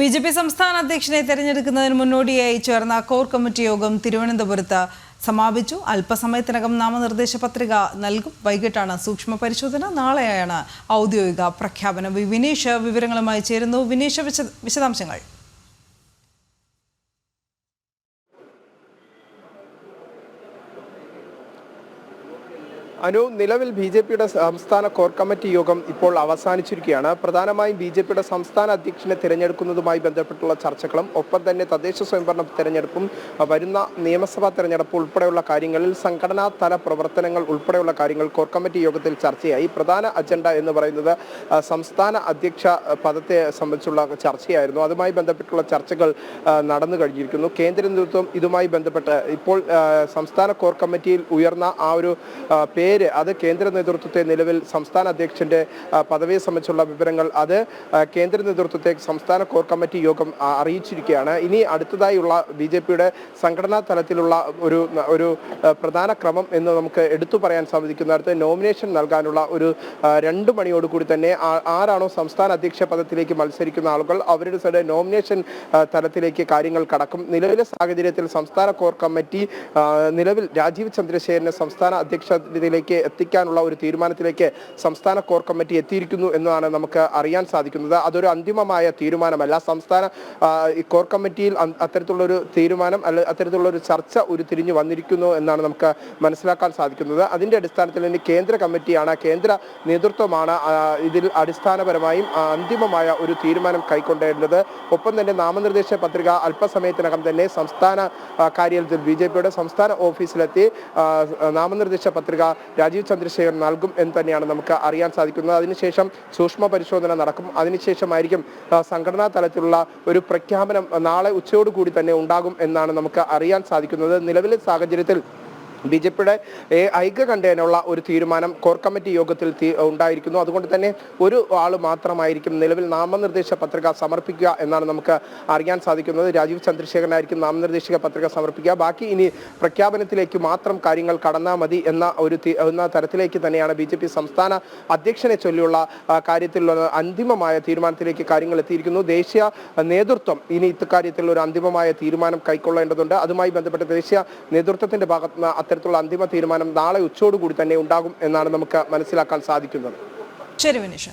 B J P സംസ്ഥാന അധ്യക്ഷനെ തെരഞ്ഞെടുക്കുന്നതിന് മുന്നോടിയായി ചേർന്ന കോർ കമ്മിറ്റി യോഗം തിരുവനന്തപുരത്ത് സമാപിച്ചു. അല്പസമയത്തിനകം നാമനിർദ്ദേശ പത്രിക നൽകും. വൈകിട്ടാണ് സൂക്ഷ്മ പരിശോധന. നാളെയാണ് ഔദ്യോഗിക പ്രഖ്യാപനം. വിനീഷ് വിവരങ്ങളുമായി ചേരുന്നു. വിനീഷ് വിശദ വിശദാംശങ്ങൾ. അനു നിലവിൽ ബി ജെ പിയുടെ സംസ്ഥാന കോർ കമ്മിറ്റി യോഗം ഇപ്പോൾ അവസാനിച്ചിരിക്കുകയാണ്. പ്രധാനമായും ബി ജെ പിയുടെ സംസ്ഥാന അധ്യക്ഷനെ തിരഞ്ഞെടുക്കുന്നതുമായി ബന്ധപ്പെട്ടുള്ള ചർച്ചകളും ഒപ്പം തന്നെ തദ്ദേശ സ്വയംഭരണ തെരഞ്ഞെടുപ്പും വരുന്ന നിയമസഭാ തെരഞ്ഞെടുപ്പ് ഉൾപ്പെടെയുള്ള കാര്യങ്ങളിൽ സംഘടനാ തല പ്രവർത്തനങ്ങൾ ഉൾപ്പെടെയുള്ള കാര്യങ്ങൾ കോർ കമ്മിറ്റി യോഗത്തിൽ ചർച്ചയായി. പ്രധാന അജണ്ട എന്ന് പറയുന്നത് സംസ്ഥാന അധ്യക്ഷ പദത്തെ സംബന്ധിച്ചുള്ള ചർച്ചയായിരുന്നു. അതുമായി ബന്ധപ്പെട്ടുള്ള ചർച്ചകൾ നടന്നു കഴിഞ്ഞിരിക്കുന്നു. കേന്ദ്ര നേതൃത്വം ഇതുമായി ബന്ധപ്പെട്ട് ഇപ്പോൾ സംസ്ഥാന കോർ കമ്മിറ്റിയിൽ ഉയർന്ന ആ ഒരു അഹ് പേര് അത് കേന്ദ്ര നേതൃത്വത്തെ നിലവിൽ സംസ്ഥാന അധ്യക്ഷന്റെ പദവിയെ സംബന്ധിച്ചുള്ള വിവരങ്ങൾ അത് കേന്ദ്ര നേതൃത്വത്തെ സംസ്ഥാന കോർ കമ്മിറ്റി യോഗം അറിയിച്ചിരിക്കുകയാണ്. ഇനി അടുത്തതായുള്ള ബി ജെ പിയുടെ സംഘടനാ തലത്തിലുള്ള ഒരു ഒരു പ്രധാന ക്രമം എന്ന് നമുക്ക് എടുത്തു പറയാൻ സാധിക്കുന്ന. അടുത്ത് നോമിനേഷൻ നൽകാനുള്ള ഒരു രണ്ട് മണിയോട് കൂടി തന്നെ ആരാണോ സംസ്ഥാന അധ്യക്ഷ പദത്തിലേക്ക് മത്സരിക്കുന്ന ആളുകൾ അവരുടെ സൈഡ് നോമിനേഷൻ തലത്തിലേക്ക് കാര്യങ്ങൾ കടക്കും. നിലവിലെ സാഹചര്യത്തിൽ സംസ്ഥാന കോർ കമ്മിറ്റി നിലവിൽ രാജീവ് ചന്ദ്രശേഖരനെ സംസ്ഥാന അധ്യക്ഷതയിലേക്ക് എത്തിക്കാനുള്ള ഒരു തീരുമാനത്തിലേക്ക് സംസ്ഥാന കോർ കമ്മിറ്റി എത്തിയിരിക്കുന്നു എന്നാണ് നമുക്ക് അറിയാൻ സാധിക്കുന്നത്. അതൊരു അന്തിമമായ തീരുമാനമല്ല. സംസ്ഥാന കോർ കമ്മിറ്റിയിൽ അത്തരത്തിലുള്ള ഒരു തീരുമാനം അല്ല അത്തരത്തിലുള്ള ഒരു ചർച്ച ഉരുത്തിരിഞ്ഞു വന്നിരിക്കുന്നു എന്നാണ് നമുക്ക് മനസ്സിലാക്കാൻ സാധിക്കുന്നത്. അതിന്റെ അടിസ്ഥാനത്തിൽ ഇനി കേന്ദ്ര കമ്മിറ്റിയാണ് കേന്ദ്ര നേതൃത്വമാണ് ഇതിൽ അടിസ്ഥാനപരമായും അന്തിമമായ ഒരു തീരുമാനം കൈക്കൊണ്ടേണ്ടത്. ഒപ്പം തന്നെ നാമനിർദ്ദേശ പത്രിക അല്പസമയത്തിനകം തന്നെ സംസ്ഥാന കാര്യാലയത്തിൽ ബി ജെ പിയുടെ സംസ്ഥാന ഓഫീസിലെത്തി നാമനിർദ്ദേശ പത്രിക രാജീവ് ചന്ദ്രശേഖരൻ നൽകും എന്ന് തന്നെയാണ് നമുക്ക് അറിയാൻ സാധിക്കുന്നത്. അതിനുശേഷം സൂക്ഷ്മ പരിശോധന നടക്കും. അതിനുശേഷമായിരിക്കും സംഘടനാ തലത്തിലുള്ള ഒരു പ്രഖ്യാപനം നാളെ ഉച്ചയോടുകൂടി തന്നെ ഉണ്ടാകും എന്നാണ് നമുക്ക് അറിയാൻ സാധിക്കുന്നത്. നിലവിലെ സാഹചര്യത്തിൽ ബി ജെ പിയുടെ ഐക്യ കണ്ടേനുള്ള ഒരു തീരുമാനം കോർ കമ്മിറ്റി യോഗത്തിൽ ഉണ്ടായിരിക്കുന്നു. അതുകൊണ്ട് തന്നെ ഒരു ആൾ മാത്രമായിരിക്കും നിലവിൽ നാമനിർദ്ദേശ പത്രിക സമർപ്പിക്കുക എന്നാണ് നമുക്ക് അറിയാൻ സാധിക്കുന്നത്. രാജീവ് ചന്ദ്രശേഖരനായിരിക്കും നാമനിർദ്ദേശ പത്രിക സമർപ്പിക്കുക. ബാക്കി ഇനി പ്രഖ്യാപനത്തിലേക്ക് മാത്രം കാര്യങ്ങൾ കടന്നാൽ മതി എന്ന ഒരു എന്ന തരത്തിലേക്ക് തന്നെയാണ് ബി ജെ പി സംസ്ഥാന അധ്യക്ഷനെ ചൊല്ലിയുള്ള കാര്യത്തിലുള്ള അന്തിമമായ തീരുമാനത്തിലേക്ക് കാര്യങ്ങൾ എത്തിയിരിക്കുന്നു. ദേശീയ നേതൃത്വം ഇനി ഇക്കാര്യത്തിൽ ഒരു അന്തിമമായ തീരുമാനം കൈക്കൊള്ളേണ്ടതുണ്ട്. അതുമായി ബന്ധപ്പെട്ട് ദേശീയ നേതൃത്വത്തിന്റെ ഭാഗത്ത് നിന്ന് അത്തരത്തിലുള്ള അന്തിമ തീരുമാനം നാളെ ഉച്ചയോടുകൂടി തന്നെ ഉണ്ടാകും എന്നാണ് നമുക്ക് മനസ്സിലാക്കാൻ സാധിക്കുന്നത്. ശരി വിനീഷ്.